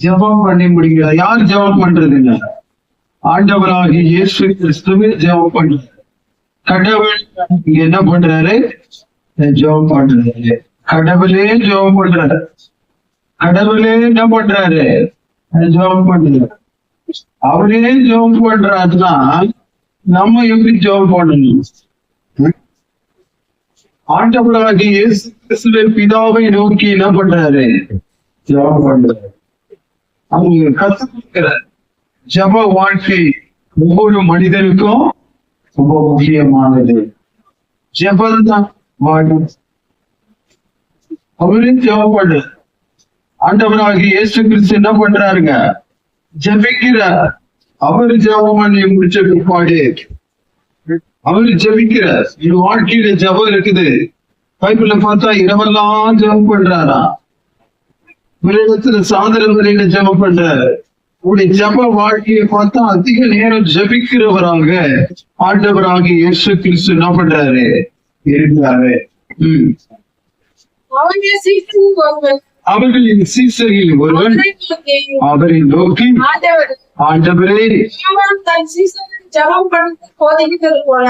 ஜெபம் பண்ணி முடிக்கிறார் யார் ஜெபம் பண்றதுங்க இல்ல? ஆண்டவராகிய இயேசு கிறிஸ்துவே ஜெபம் பண்றாரு கடவுள் என்ன பண்றாரு? ஜெபம் பண்றாரு. கடவுளே ஜெபம் பண்றாரு. கடவுளே என்ன பண்றாரு? ஜெபம் பண்றாரு. அவரே ஜெபம் பண்றாருன்னா நம்ம எப்படி ஜெபம் பண்ணணும்? ஆண்டவராகிய இயேசு கிறிஸ்துவே பிதாவை நோக்கி என்ன பண்றாரு? ஜெபம் பண்றாரு. அவங்க கத்துக்கிற ஜப வாழ்க்கை ஒவ்வொரு மனிதனுக்கும் ரொம்ப முக்கியமானது. ஜபந்தான் தான் வாழ்க்கை அவரே ஜெபம் பண்றாரு இயேசு கிறிஸ்து என்ன பண்றாருங்க? ஜபிக்கிறார் அவர் ஜெபம் பண்ணி முடிச்ச பிற்பாடு அவர் ஜபிக்கிறார் இது வாழ்க்கையில ஜபம் இருக்குது. பைபிள்ல பார்த்தா இரவெல்லாம் ஜபம் பண்றாரா விரதத்துல சாதன முறையில ஜெபம் பண்றாரு உடைய ஜப வாழ்க்கையை பார்த்தா அதிக நேரம் ஜபிக்கிறவராக ஆண்டவராகிய இயேசு கிறிஸ்து என்ன பண்றாரு? இருக்கிறாரு அவர்களின் சீசரில் ஒருவன். அவரை நோக்கி ஆண்டவர், ஜெபம் போதிக்கிறது போல.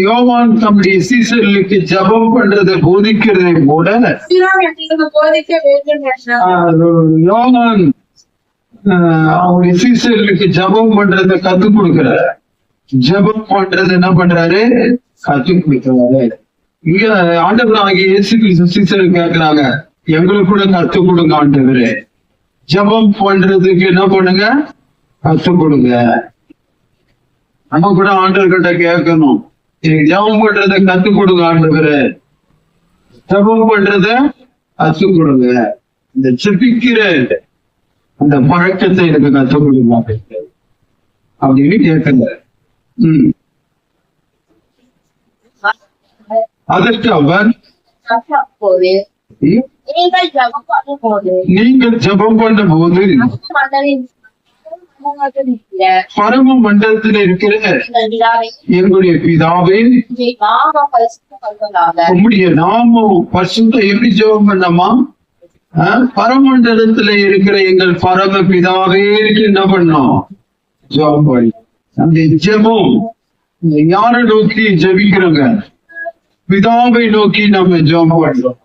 யோவான் தம்முடைய சீசர்களுக்கு ஜெபம் பண்றதை போதிக்கிறதை போல போதிக்க வேண்டும் யோவான் ஆஹ், அவனுடைய சீசர்களுக்கு ஜெபம் பண்றதை கத்துக் கொடுக்கிறார். ஜெபம் பண்றது என்ன பண்றாரு? கத்துக் கொடுக்கிறாரு. இங்க ஆண்டவர் ஆகிய இயேசு கிறிஸ்து சீசர்கள் கேட்கிறாங்க எங்களுக்கு கூட கத்துக் கொடுங்க ஆண்டவரே. ஜெபம் பண்றதுக்கு என்ன பண்ணுங்க? கத்துக் கொடுங்க. நம்ம கூட ஆண்டவர்கிட்ட கேட்கணும். ஜெபம் பண்றத கத்துக் கொடுங்க ஆண்டவரே. ஜெபம் பண்றத கத்துக் கொடுங்க இந்த செபிக்கிற அந்த பழக்கத்தை எனக்கு கத்துக் கொடுங்க அப்படின்னு கேட்கல. உம் அதற்கு அவர் நீங்கள் ஜெபம் பண்ணும்போது நீங்கள் ஜெபம் பண்ண போது பரம மண்டலத்தில் இருக்கிற எங்களுடைய பிதாவே உம்முடைய நாமம் பரிசுத்த எப்படி ஜெபம் பண்ணமா பரமண்டலத்துல இருக்கிற எங்கள் பரம பிதாவே என்ன பண்ணோம் பண்ணி. அந்த ஜெபம் யாரை நோக்கி ஜெபிக்கிறோங்க? பிதாவை நோக்கி நம்ம ஜெபம் பண்றோம்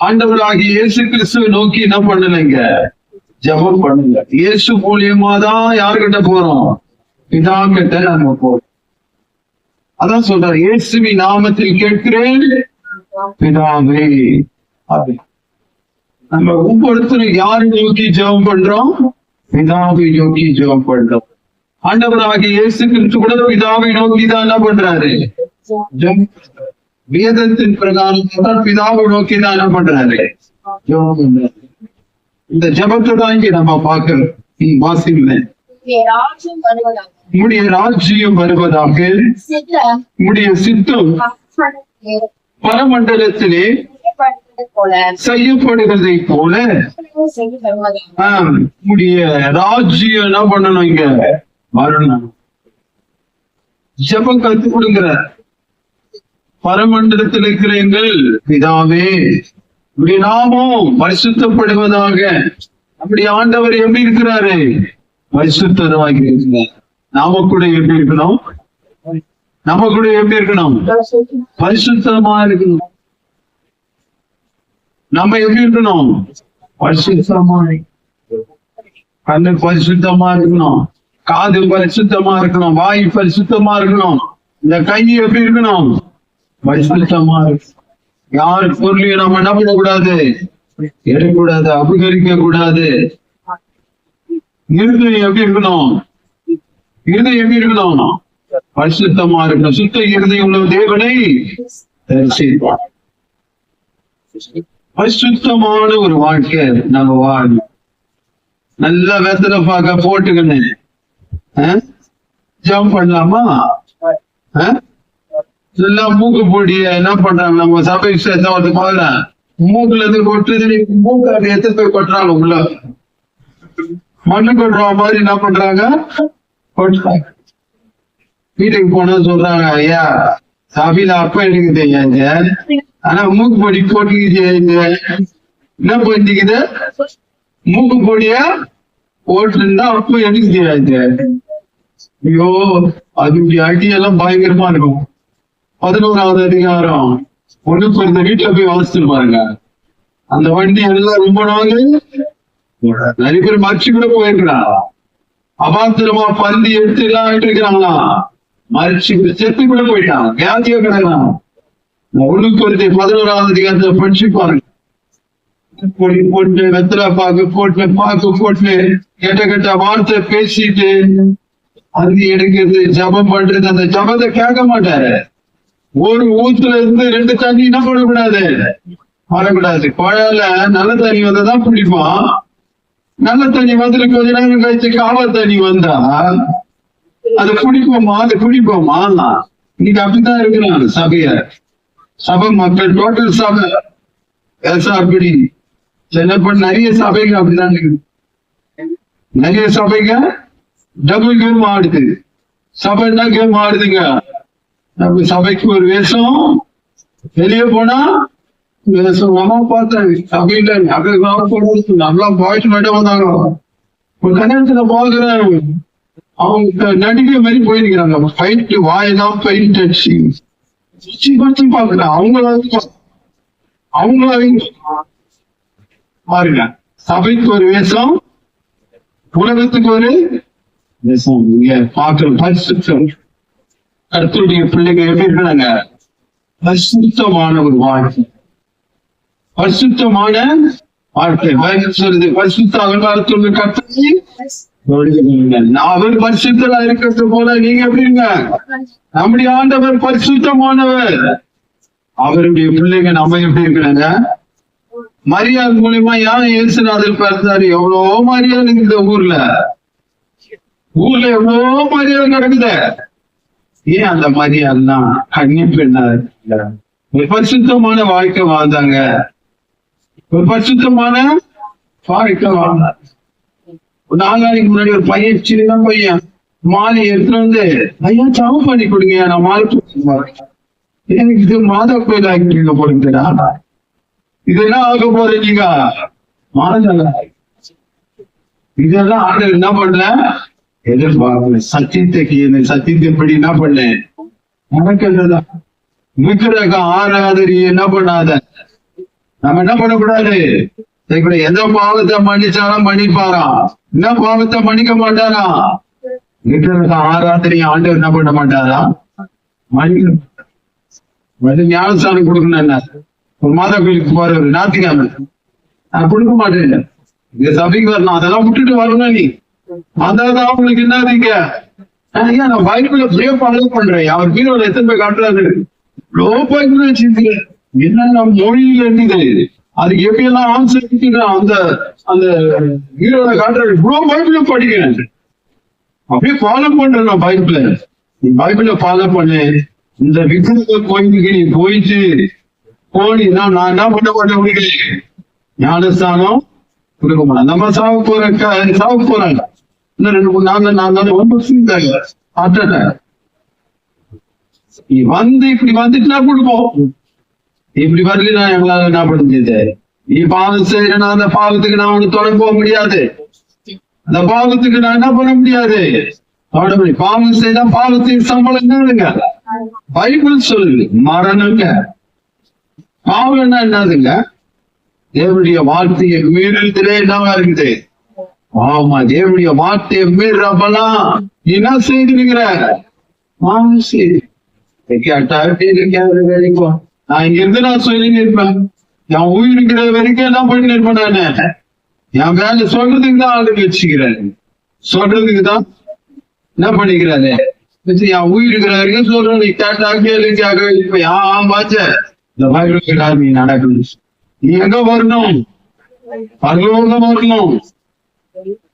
ஆண்டவராகிய இயேசு கிறிஸ்துவை நோக்கி என்ன பண்ணலைங்க? ஜபம் பண்ணுங்க. இயேசு மூலியமா தான் யாருக்கிட்ட போறோம்? பிதா கிட்ட நம்ம போறோம். அதான் சொல்ற இயேசுவி நாமத்தில் கேட்கிறேன். பிதாவே அப்படி நம்ம ஒவ்வொருத்தரும் யாரை நோக்கி ஜெபம் பண்றோம்? பிதாவை நோக்கி ஜெபம் பண்றோம். ஆண்டவராகிய இயேசு கிறிஸ்து கூட பிதாவை நோக்கி தான் என்ன பண்றாரு? வேதத்தின் பிரகாரம் பிதாவை நோக்கி தான் என்ன பண்றாரு? ஜெபம் பண்றாரு. இந்த ஜெபத்தை தான் இங்க நம்ம பார்க்கிறோம் வாசிங்களேன் உம்முடைய ராஜ்யம் வருவதாக. வருவதாக சித்தம் பரமண்டலத்திலே செய்யப்படுகிறதை போல. உம்முடைய ராஜ்யம் என்ன பண்ணணும் இங்க? வரணும். ஜெபம் கத்து கொடுங்கிற பரமண்டலத்தில் இருக்கிற எங்கள் பிதாவே. நாமம் பரிசுத்தப்படுவதாக அப்படி ஆண்டவர் எப்படி இருக்கிறாரு? பரிசுத்தராக இருக்கிறார். நாம கூட எப்படி இருக்கணும்? நம்ம கூட எப்படி இருக்கணும்? பரிசுத்தமா இருக்கணும். நம்ம எப்படி இருக்கணும்? பரிசுத்தமா கண்ணு பரிசுத்தமா இருக்கணும். காது பரிசுத்தமா இருக்கணும். வாய் பரிசுத்தமா இருக்கணும். இந்த கை எப்படி இருக்கணும்? பரிசுத்தமா இருக்கணும். யார் பொருளையும் நம்ம என்ன பண்ணக்கூடாது எடுக்கக்கூடாது அபகரிக்க கூடாது. இருதயம் எப்படி இருக்கணும்? இருதயம் எப்படி இருக்கணும்? பரிசுத்தமா இருக்கணும். சுத்த இருதயம் உள்ள தேவனை தரிசிப்பார். பரிசுத்தமான ஒரு வாழ்க்கை நம்ம வாழணும். நல்ல வெத்தல பார்க்க போட்டுக்கணும். ஜம்ப் பண்ணலாமா? எல்லாம் மூக்கு பொடிய என்ன பண்றாங்க? நம்ம சபை சேர்த்தா வந்து முதல்ல மூக்குல இருந்து கொட்டுது மூக்கு அப்படி எடுத்து போய் கொட்டுறாங்க உள்ள? மண்ணு கொட்டுற மாதிரி என்ன பண்றாங்க? கொட்டுறாங்க. வீட்டுக்கு போனா சொல்றாங்க ஐயா சபையில அப்ப எடுக்குது ஐயாங்க ஆனா மூக்கு பொடி போட்டுக்கிது என்ன பண்ணிக்குது? மூக்கு பொடிய? போட்டுருந்தா அப்ப எடுக்குது தெரியாது ஐயோ அதனுடைய அடியெல்லாம் பயங்கரமா இருக்கும். பதினோராவது அதிகாரம். ஒண்ணு பிறந்த வீட்டுல போய் வாசிச்சு பாருங்க. அந்த வண்டி எல்லாம் ரொம்ப நாள் நிறைய பேர் மறைச்சு கூட போயிருக்கிறான் அபாத்திரமா பந்தி எடுத்து எல்லாம் ஆயிட்டு இருக்கிறாங்களா மறைச்சு செத்து கூட போயிட்டான் வியாதியா கிடக்கலாம் ஒண்ணு பொருத்தி பதினோராவது அதிகாரத்துல படிச்சு பாருங்க. பொடி போட்டு வெத்தலை பாக்கு போட்டு பாக்கு போட்டு கெட்ட கெட்ட வார்த்தை பேசிட்டு அது எடுக்கிறது ஜபம் பண்றது அந்த ஜபத்தை கேட்க மாட்டாரு. ஒரு ஊத்துல இருந்து ரெண்டு தண்ணி என்ன பண்ணக்கூடாது வரக்கூடாது குழாயில நல்ல தண்ணி வந்தாதான் குடிப்பான். நல்ல தண்ணி வந்துட்டு கொஞ்ச நேரம் கழிச்சு காவல் தண்ணி வந்தா அது குடிப்போமா? அது குடிப்போமா? இன்னைக்கு அப்படித்தான் இருக்கிறான் சபைய. சபை மக்கள் டோட்டல் சபை. அப்படி சில நிறைய சபைங்க அப்படிதான் இருக்குது நிறைய சபைங்க டபுள் கேம் ஆடுது. சபைன்னா கேம் ஆடுதுங்க. நம்ம சபைக்கு ஒரு வேஷம். வெளியே போனா வேஷம். நம்ம பார்த்தேன் சபையில நிறைய போடுறது. நல்லா பாய்ஸ் மட்டும் வந்தாங்க. ஒரு கல்யாணத்துல போகிறேன் அவங்க நடிகை மாதிரி போயிருக்கிறாங்க. ஃபைட் வாயெல்லாம் பெயிண்ட் அடிச்சு. சுச்சி பத்தி பாக்குற அவங்கள அவங்கள பாருங்க. சபைக்கு ஒரு வேஷம். உலகத்துக்கு ஒரு வேஷம். நீங்க பாக்குற பரிசு கருத்துடைய பிள்ளைங்க எப்படி இருக்கிறாங்க? பரிசுத்தமான ஒரு வாழ்க்கை. பரிசுத்தமான வாழ்க்கை. பைபிள் பரிசுத்த அலங்காரத்தோடு அவர் பரிசுத்தலா இருக்கிறது போல நீங்க எப்படிங்க நம்முடைய ஆண்டவர் பரிசுத்தமானவர். அவருடைய பிள்ளைங்க நம்ம எப்படி இருக்கிறாங்க? மரியாதை மூலியமா ஏன் இயேசுநாதர் பிறந்தாரு? எவ்வளவோ மரியாதை இந்த ஊர்ல. ஊர்ல எவ்வளவோ மரியாதை நடக்குது. ஏன் அந்த மரியாதைலாம் கண்ணி பெண்ணா ஒரு பரிசுத்தமான வாழ்க்கை வாழ்ந்தாங்க. ஒரு பரிசுத்தமான வாழ்க்கை வாழ்ந்தாங்க ஒரு நாலு நாளைக்கு முன்னாடி ஒரு பையன் சின்ன பையன் மாலை எடுத்துட்டு வந்து ஐயா சாவு பண்ணி கொடுங்க நான் மாலை போட்டு எனக்கு இது மாதா கோயில் ஆகிட்டு போடுங்கடா இதெல்லாம் ஆக போறது நீங்க மாதம் இதெல்லாம் ஆண்டு என்ன பண்ணல? எதிர்பார்ப்பு. சத்தியத்தை கீழே சத்தியத்தை எப்படி என்ன பண்ணேன் நடக்கிறதா விக்கிரக ஆராதரி என்ன பண்ணாத? நம்ம என்ன பண்ணக்கூடாது? இப்படி எந்த பாவத்தை மன்னிச்சாலும் மன்னிப்பாரா? என்ன பாவத்தை மன்னிக்க மாட்டாரா? விக்கிரக ஆராதனை ஆண்டவர் என்ன பண்ண மாட்டாரா? மன்னிக்க வந்து ஞானஸ்தானம் கொடுக்கணும் என்ன? ஒரு மாதா கோயிலுக்கு போறவர் நாத்திக்காம நான் கொடுக்க மாட்டேன். இங்க சபைக்கு வரணும். அதெல்லாம் விட்டுட்டு வரணும் நீ. அதாவது அவங்களுக்கு என்னதுங்க ஏன் நான் பைபிள ப்ரே ஃபாலோ பண்றேன்? அவர் பீரோல எத்தனை போய் காட்டுறாரு? லோ பைபிள் வச்சிருக்கேன் என்னென்ன மொழியில இருந்தது அதுக்கு எப்படி எல்லாம் ஆன்சர் அந்த அந்த ஹீரோல காட்டுறாரு. இவ்வளோ பைபிள படிக்கிறேன். அப்படியே ஃபாலோ பண்றேன் நான் பைபிள. நீ பைபிள ஃபாலோ பண்ணு. இந்த விக்கிரக கோயிலுக்கு நீ போயிட்டு போனீங்கன்னா நான் என்ன பண்ண மாட்டேன் உங்களுக்கு? ஞானஸ்தானம் கொடுக்க மாட்டேன் நம்ம சாவ போற சாவ போறாங்க. இன்னும் ரெண்டு மூணு நாள் ரொம்ப ஹார்ட் அட்டாக் நீ வந்து இப்படி வந்துட்டுனா கொடுப்போம் இப்படி வரல எங்களால என்ன பண்ண முடியாது? நீ பாவம் அந்த பாவத்துக்கு நான் உனக்கு போக முடியாது. அந்த பாவத்துக்கு நான் என்ன பண்ண முடியாது? பாவம் செய்தா பாவத்தின் சம்பளம் என்னதுங்க? பைபிள் சொல்லுது மரணங்க. பாவம் என்ன என்னதுங்க? தேவனுடைய வார்த்தையை மீறத்திலே என்னவா இருக்குது? ஆமா தேவனுடைய வார்த்தையை மீறப்பெல்லாம் நீ என்ன செய்திருக்கிற? செய்து. கேட்டா வேலைக்கும் நான் இங்க இருந்து நான் சொல்லி இருப்பேன் என் உயிர் இருக்கிற வரைக்கும் என்ன பண்ணி இருப்பேன் நானு? என் வேலை சொல்றதுக்கு தான் ஆளுங்க வச்சுக்கிறேன். சொல்றதுக்கு தான் என்ன பண்ணிக்கிறாரு? என் உயிர் வரைக்கும் சொல்றேன். நீ கேட்டா கேளு கேட்க இப்ப பாச்ச. இந்த பைபிள் நீ நடக்கணும். நீ எங்க வரணும்? பரலோகம் வரணும்.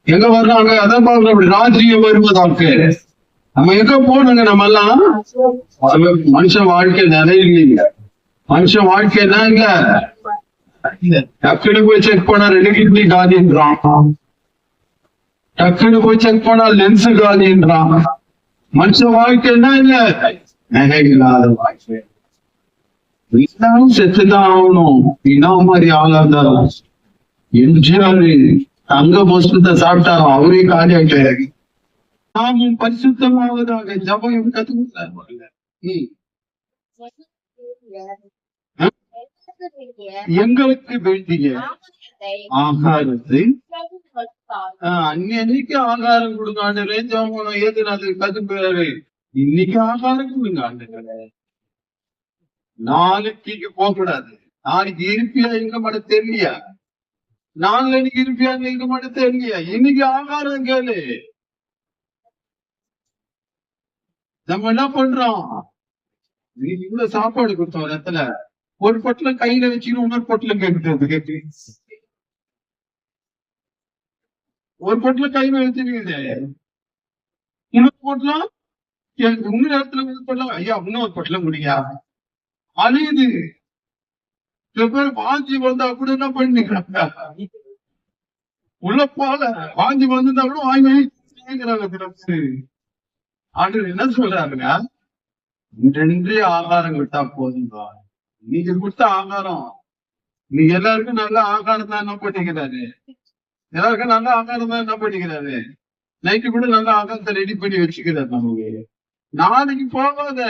எங்க வர்றாங்க? அதான் பாருங்க அப்படி ராஜ்யம் வருவதாக்கு நம்ம எங்க போனோங்க நம்ம எல்லாம் மனுஷ வாழ்க்கை நிறைய இல்லைங்க மனுஷன் வாழ்க்கை இல்ல? டக்குனு போய் செக் பண்ணா ரெண்டு கிட்னி காலின்றான் டக்குனு போய் செக் பண்ணா லென்ஸ் காலின்றான் மனுஷன் வாழ்க்கை என்ன இல்ல? நகை வாழ்க்கை. எல்லாரும் செத்துதான் ஆகணும். இனா மாதிரி ஆளாதான் இருந்தாலும் எம்ஜிஆர் அங்க புஷ்பத்தை சாப்பிட்டாரோ அவரே காலி ஆயிட்டாரு. நாமும் பரிசுத்தமாவதாக ஜபம் கத்து எங்களுக்கு வேண்டிய ஆகாரத்தை ஆஹ், அன்னைக்கு ஆகாரம் கொடுங்க ஆண்டு ஜபம் ஏது அது கத்துக்கிறாரு இன்னைக்கு ஆகாரம் கொடுங்க ஆண்டுகளை நாளைக்கு போக கூடாது நாளைக்கு இருப்பியா எங்க மட தெரியலையா? நாளைக்கு இருப்பியா எங்க மட்டும் தெரியலையா இன்னைக்கு ஆகாரம் கேளு. நம்ம என்ன பண்றோம்? இவ்வளவு சாப்பாடு கொடுத்தோம் ஒரு இடத்துல ஒரு பொட்டல கையில வச்சுக்கணும் இன்னொரு பொட்டலம் கேட்கறது கேட்டு ஒரு பொட்டலம் கையில வச்சுக்கிது இன்னொரு போட்டலாம் எனக்கு இன்னொரு இடத்துல ஒரு ஐயா இன்னொரு பொட்டலம் முடியா அழியுது பேர் வாஞ்சி வந்தா கூட என்ன பண்ணிக்கிறாங்க உள்ள போல வாஞ்சி வந்திருந்தா கூட வாங்கி வாங்கி கேக்குறாங்க தினசரி. என்ன சொல்றாருங்க? இன்றே ஆகாரம் கொடுத்தா போதும் நீங்க கொடுத்த ஆகாரம். நீ எல்லாருக்கும் நல்ல ஆகாரம் தான் என்ன பண்ணிக்கிறாரு? எல்லாருக்கும் நல்ல ஆகாரம் தான் என்ன பண்ணிக்கிறாரு? நைட்டு கூட நல்ல ஆகாரத்தை ரெடி பண்ணி வச்சுக்கிறாரு நமக்கு. நாளைக்கு போகாத.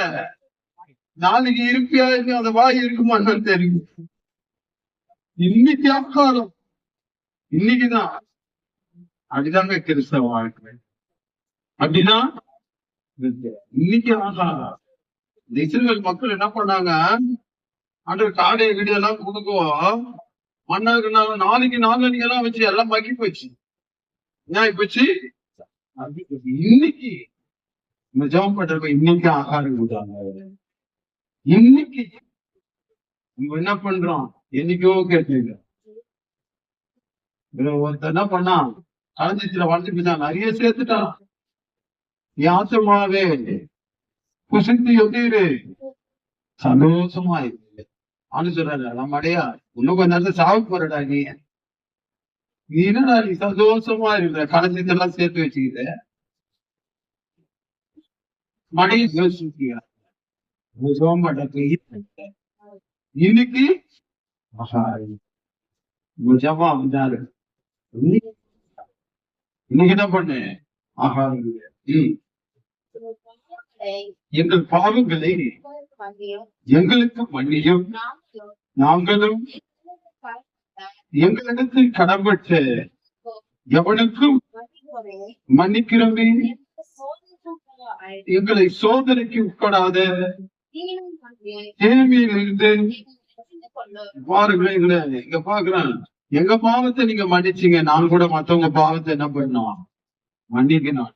நாளைக்கு இருப்பியா இருக்கு அந்த வாய் இருக்குமான்னு தெரியும். இன்னைக்கு ஆகாரம் இன்னைக்குதான். அப்படிதாங்க கிறிஸ்தவ வாழ்க்கை. அப்படின்னா இன்னைக்கு ஆகாரம் இந்த இஸ்ரேல் மக்கள் என்ன பண்ணாங்க? அன்று காடை வீடு எல்லாம் கொடுக்கும் மண்ணாக்கு நாள் நாளைக்கு நாளைக்கு எல்லாம் வச்சு எல்லாம் மக்கி போச்சு. என்ன போச்சு? இன்னைக்கு. இந்த ஜபம் பண்றப்ப இன்னைக்கு ஆகாரம் கொடுத்தாங்க. இன்னைக்கு. நம்ம என்ன பண்றோம்? என்னைக்கோ கேட்டீங்க. ஒருத்தர் என்ன பண்ணான்? கலந்துச்சுல வளர்ந்து போயிட்டான். நிறைய சேர்த்துட்டான். நீ ஆசமாவே குசித்து எதிரு சந்தோஷமா இருக்கு ஆனு சொல்றாரு நம்மடையா இன்னும் கொஞ்ச நேரத்தை சாவு போறடா நீ. நீ என்னடா நீ சந்தோஷமா இருக்கிற களஞ்சியத்தெல்லாம் சேர்த்து வச்சுக்கிற மடையை யோசிக்கிறா இன்னைக்கு ஜபம் வந்தாரு இன்னைக்கு இன்னைக்கு என்ன பண்ணு? ஆஹா. எங்கள் பாவங்களை எங்களுக்கு மன்னியும் நாங்களும் எங்களிடத்தில் கடன்பட்டு எவனுக்கும் மன்னிக்கிறோமே. எங்களை சோதனைக்கு உட்படாத கேள்வியில் பாருங்க இங்க பாக்குறேன் எங்க பாவத்தை நீங்க மன்னிச்சீங்க. நான் கூட மத்தவங்க பாவத்தை என்ன பண்ணோம்? மன்னிக்கணும்.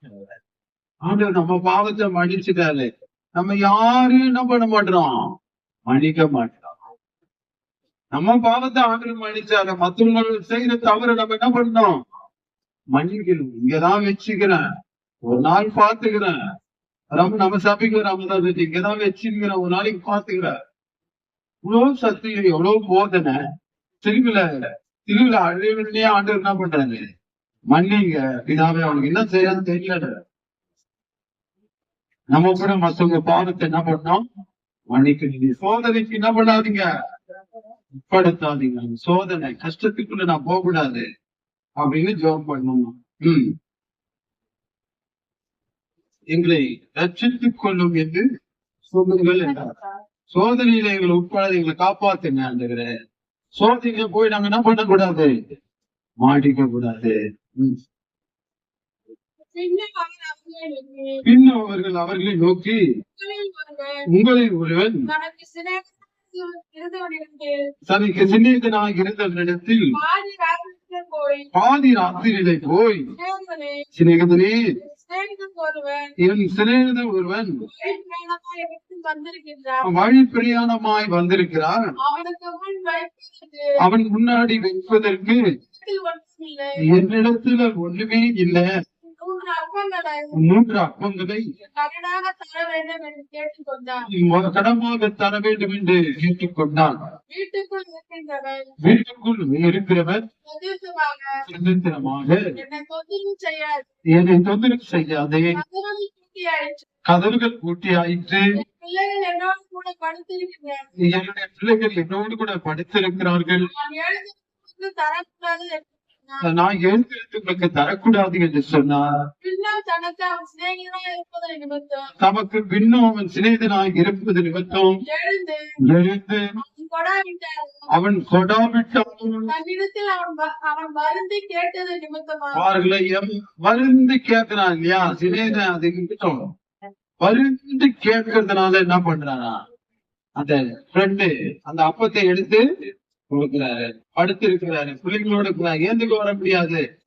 ஆண்டவர் நம்ம பாவத்தை மன்னிச்சுட்டாரு. நம்ம யாரும் என்ன பண்ண மாட்டோம்? மன்னிக்க மாட்டோம். நம்ம பாவத்தை ஆண்டவர் மன்னிச்சாரு. மத்தவங்க செய்யற தவறு நம்ம என்ன பண்ணோம்? மன்னிக்கணும். இங்கதான் வச்சுக்கிறேன். ஒரு நாள் பாத்துக்கிறேன் நம்ம நம்ம சபைக்கு ராமதாஸ் இங்கதான் வச்சிருக்கிறேன் ஒரு நாளைக்கு பாத்துக்கிறேன் இவ்வளவு சத்து எவ்வளவு போதனை திருவிழா திருவிழா அழிவுலயே ஆண்டு என்ன பண்றாரு மன்னிங்க இதாவே அவனுக்கு என்ன செய்யறது தெரியல. நம்ம கூட மத்தவங்க பாவத்தை என்ன பண்ணோம்? மன்னிக்க சோதனைக்கு என்ன பண்ணாதீங்க? உட்படுத்தாதீங்க. சோதனை கஷ்டத்துக்குள்ள நான் போக கூடாது அப்படின்னு ஜோம் பண்ணணும். உம் எங்களை ரட்சித்துக் கொள்ளும் என்று சொல்லுங்கள் என்றார். சோதனையில எங்களை உட்படாத எங்களை காப்பாத்துங்க ஆண்டுகிற சோதனையில போய் நாங்க என்ன பண்ணக்கூடாது? மாட்டிக்க கூடாது. பின் அவர்கள் அவர்களை நோக்கி உங்களில் ஒருவன் தனக்கு ராத்திரிக்கு போய் பாதி ராத்திரியிலே போய் சிநேகிதனே, சிநேகிதனே சிநேகிதன் ஒருவன். என் சிநேகிதன் ஒருவன். பிரயாணமாய் எனக்கு வந்திருக்கின்றான். வழி பிரயாணமாய் வந்திருக்கிறான். அவன் முன்னாடி வைப்பதற்கு என்னிடத்துல ஒண்ணுமே இல்ல. மூன்று அப்பங்களை கடனாக தர வேண்டும் என்று கேட்டுக்கொண்டான். கடமாக தர வேண்டும் என்று கேட்டுக்கொண்டான். வீட்டுக்குள் இருக்கிறவர் சுதந்திரமாக என்னை தொந்தரவு செய்யாது. கதவுகளை பூட்டி ஆயிற்று என்னுடைய பிள்ளைகள் என்னோடு கூட படித்திருக்கிறார்கள். நான் எழுதுவதற்கு தரக்கூடாது என்று தரக்கூடாது சொன்னார் நிமித்தம் தமக்கு பின்னும் அவன் சிநேகிதனாய் இருப்பது நிமித்தம் எழுந்து அவன் கொடாவிட்டாலும் தன்னிடத்தில் அவன் வ- அவன் வருந்தி கேட்டது நிமித்தமாக வருந்து கேட்கிறான் இல்லையா? சிநேகிதன் அது இருக்கட்டும் வருந்து கேட்கறதுனால என்ன பண்றானா? அந்த ஃப்ரெண்டு அந்த அப்பத்தை எடுத்து கொடுக்கிறாரு. படுத்து இருக்கிறாரு பிள்ளைங்களோட ஏந்துக்கு வர முடியாது.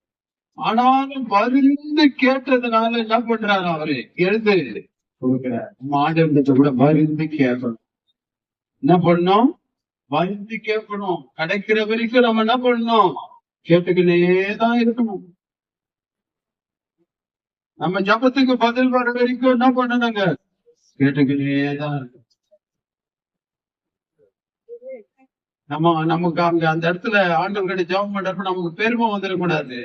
ஆனாலும் பருந்து கேட்டதுனால என்ன பண்றாரு அவரு? எழுந்து கொடுக்கிறார். மாடு கூட பருந்து கேட்கணும். என்ன பண்ணணும்? பருந்து கேட்கணும். கிடைக்கிற வரைக்கும் நம்ம என்ன பண்ணணும்? கேட்டுக்கிட்டே தான் இருக்கணும். நம்ம ஜபத்துக்கு பதில் வர வரைக்கும் என்ன பண்ணணுங்க? கேட்டுக்கிட்டே தான் இருக்கணும். நம்ம நமக்கு அங்க அந்த இடத்துல ஆண்டவர்கிட்ட ஜெபம் பண்றப்ப நமக்கு பெருமை வந்துடக்கூடாது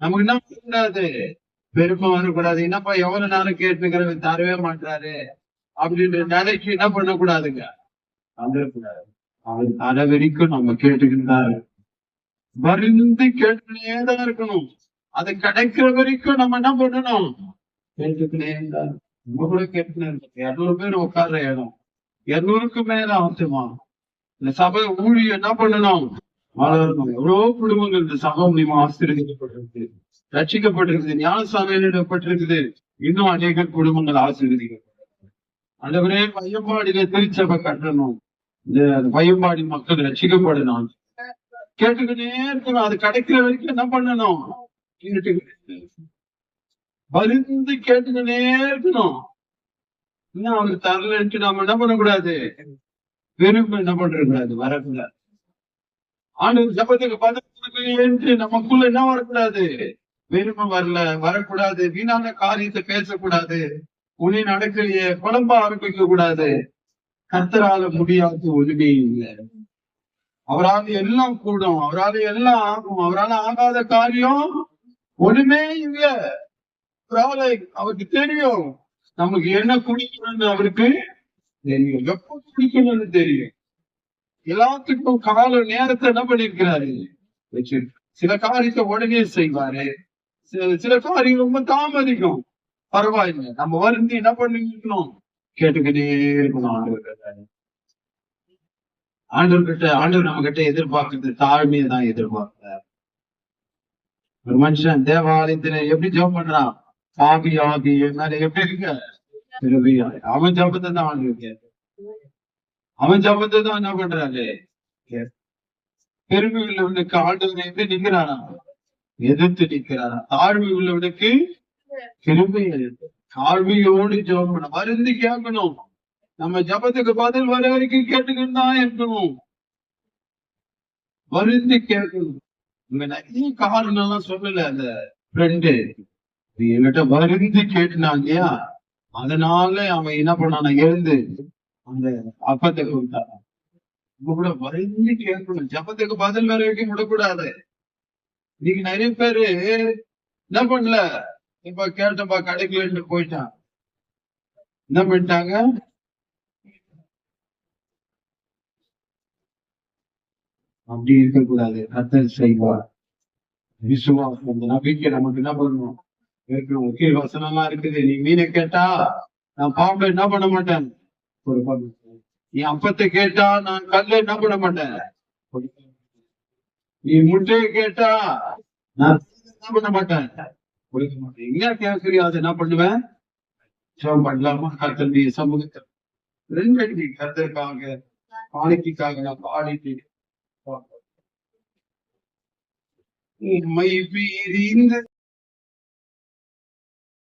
நமக்கு என்ன பண்ணக்கூடாது? பெருமை வரக்கூடாது. என்னப்பா எவ்வளவு நேரம் கேட்டுக்கிறவன் தரவே மாட்டாரு அப்படின்ற நிலைக்கு என்ன பண்ணக்கூடாதுங்க? வந்துடக்கூடாது அவர் தர வரைக்கும் நம்ம கேட்டுக்கிட்டாரு வருந்து கேட்டுக்கிட்டே தான் இருக்கணும். அது கிடைக்கிற வரைக்கும் நம்ம என்ன பண்ணணும்? கேட்டுக்கிட்டே இருந்தாரு இருக்கணும். நம்ம கூட கேட்டுக்கிட்டே இருந்தோம் இருநூறு பேர் உட்கார்ற இடம். இருநூறுக்கு மேல அவசியமா இந்த சபை ஊழிய என்ன பண்ணணும் வளரணும் எவ்வளவு குடும்பங்கள் இந்த சபை மூலியமா ஆசீர்வதிக்கப்பட்டிருக்கு. ரட்சிக்கப்பட்டிருக்குது. ஞானசாமியிடப்பட்டிருக்குது இன்னும் அநேக குடும்பங்கள் ஆசீர்வதிக்கப்பட்டிருக்கு. ஆண்டவரே பையம்பாடியில திருச்சபை கட்டணும். இந்த பையம்பாடி மக்கள் ரட்சிக்கப்படணும். கேட்டுக்கிட்டே இருக்கணும். அது கிடைக்கிற வரைக்கும் என்ன பண்ணணும்? கேட்டுக்கிட்டே வருந்து கேட்டுக்கிட்டே இருக்கணும். இன்னும் அவருக்கு தரலன்ட்டு நாம என்ன பண்ணக்கூடாது? பெருமை என்ன பண்றக்கூடாது வரக்கூடாது. ஆண்டு சபத்துக்கு பதில் என்று நமக்குள்ள என்ன வரக்கூடாது? பெருமை வரல வரக்கூடாது. வீணான காரியத்தை பேசக்கூடாது. உன்னை நடக்கலையே குழம்ப ஆரம்பிக்க கூடாது கர்த்தரால முடியாது ஒழுமே இல்லை. அவரால் எல்லாம் கூடும் அவரால் எல்லாம் ஆகும் அவரால் ஆகாத காரியம் ஒண்ணுமே இல்ல. அவருக்கு தெரியும். நமக்கு என்ன குடிக்கணும்னு அவருக்கு தெரியும். எப்போ குடிக்கணும்னு தெரியும். எல்லாத்துக்கும் கால நேரத்தை என்ன பண்ணிருக்கிறாரு சில காரியத்தை உடனே செய்வாரு. சில- சில காரியம் ரொம்ப தாமதிக்கும். பரவாயில்லை. நம்ம வருந்தி என்ன பண்ணிக்கணும் கேட்டுக்கிட்டே இருக்கணும் ஆண்டவர்கிட்ட. ஆண்டவர்கிட்ட ஆண்டவர் நம்ம கிட்ட எதிர்பார்க்கறது தாழ்மையை தான் எதிர்பார்க்கிறார். ஒரு மனுஷன் தேவாலயத்துல எப்படி ஜெபம் பண்றான்? ஆகி ஆகி எப்படி இருக்க? அவன் ஜபத்தை தான் ஆண்டவர் அவன் ஜபத்தை தான் என்ன பண்றாரு? பெருமை உள்ளவனுக்கு ஆண்டவர் எப்படி நிக்கிறானா எதிர்த்து நிக்கிறாரா? தாழ்மை உள்ளவனுக்கு கிருபை தாழ்மையோடு ஜபம் பண்ண மருந்து கேட்கணும். நம்ம ஜபத்துக்கு பதில் வர வரைக்கும் கேட்டுக்கிட்டு தான் இருக்கணும். மருந்து கேட்கணும். இங்க நிறைய காரணம் எல்லாம் சொல்லல அந்த ஃப்ரெண்டு என்கிட்ட மருந்து கேட்டுனான் இல்லையா? அதனால அவன் என்ன பண்ணான? எழுந்து அந்த அப்பத்தை கொடுத்தான் உங்க கூட மருந்து கேட்கணும். ஜபத்துக்கு பதில் வேற வைக்க விடக்கூடாது. இன்னைக்கு நிறைய பேரு என்ன பண்ணல? இப்ப கேட்டப்பா கிடைக்கலன்னு போயிட்டான். என்ன பண்ணிட்டாங்க? அப்படி இருக்கக்கூடாது. கத்தல் செய்வார். விசுவாசம். அந்த நம்பிக்கை நமக்கு என்ன பண்ணணும்? முக்கிய கீழ் வசனமா இருக்குது. நீ மீனை கேட்டா நான் பாம்பை என்ன பண்ண மாட்டேன்? நீ அப்பத்தை கேட்டா நான் கல்ல என்ன பண்ண மாட்டேன்? நீ முட்டையை கேட்டா நான் என்ன பண்ண மாட்டேன்? கொடுக்க மாட்டேன் எங்க கேட்கறியா அதை என்ன பண்ணுவேன்? ஜெபம் பண்ணலாமா? கத்தல் சமூகத்தை ரெண்டு அடி கத்தருக்காக பாலிக்காக நான் பாடிட்டு உம்மை பீரிந்து